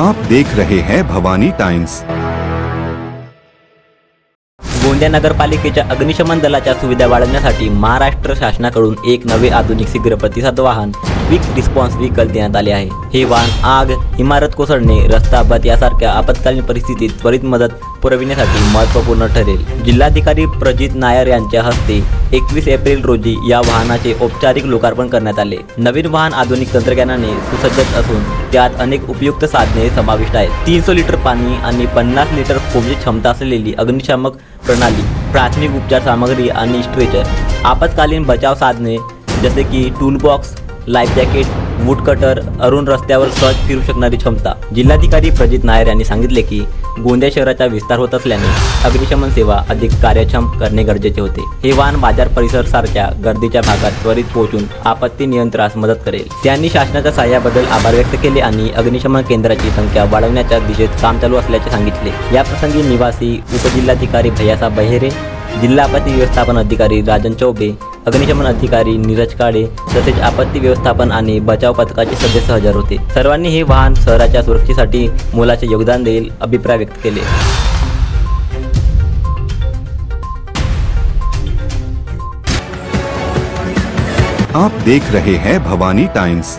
आप देख रहे हैं भवानी टाइम्स गोंदिया नगरपालिकेच्या अग्निशमन दलाच्या सुविधा वाढवण्यासाठी महाराष्ट्र शासनाकडून एक नवे आधुनिक शीघ्र प्रतिसाद वाहन क्विक रिस्पॉन्स व्हीकल देण्यात आले आहे. हे वाहन आग इमारत कोसळणे रस्ता अपघात यासारख्या आपत्कालीन परिस्थितीत त्वरित मदत पुरविण्यासाठी महत्त्वपूर्ण ठरेल. जिल्हाधिकारी प्रजित नायर यांच्या हस्ते एकवीस एप्रिल रोजी या वाहनाचे औपचारिक लोकार्पण करण्यात आले. नवीन वाहन आधुनिक तंत्रज्ञानाने सुसज्ज असून त्यात अनेक उपयुक्त साधने समाविष्ट आहेत. तीनशे लिटर पाणी आणि पन्नास लिटर फोमची क्षमता असलेली अग्निशामक प्रणाली प्राथमिक उपचार सामग्री आणि स्ट्रेचर आपत्कालीन बचाव साधने जसे की toolbox life jacket wood cutter Arun रस्त्यावर सहज फिरू शकणारी क्षमता. जिल्हाधिकारी प्रजित नायर यांनी सांगितले की गोंदिया शहराचा विस्तार होत असल्याने अग्निशमन सेवा अधिक कार्यक्षम करणे गरजेचे होते. हे वाहन बाजार परिसर सारख्या गर्दीच्या भागात त्वरित पोहोचून आपत्ती नियंत्रणास मदत करेल. त्यांनी शासनाच्या सहाय्याबद्दल आभार व्यक्त केले आणि अग्निशमन केंद्राची संख्या वाढवण्याच्या दिशेत काम चालू असल्याचे सांगितले. याप्रसंगी निवासी उपजिल्हाधिकारी भैयासा बहेरे जिल्हा आपत्ती व्यवस्थापन अधिकारी राजन चौबे अग्निशमन अधिकारी नीरज काळे तसेच आपत्ती व्यवस्थापन आणि बचाव पथकाचे सदस्य हजर होते. सर्वांनी हे वाहन शहराच्या सुरक्षेसाठी मोलाचे योगदान देईल अभिप्राय व्यक्त केले. आप देख रहे हैं भवानी टाइम्स.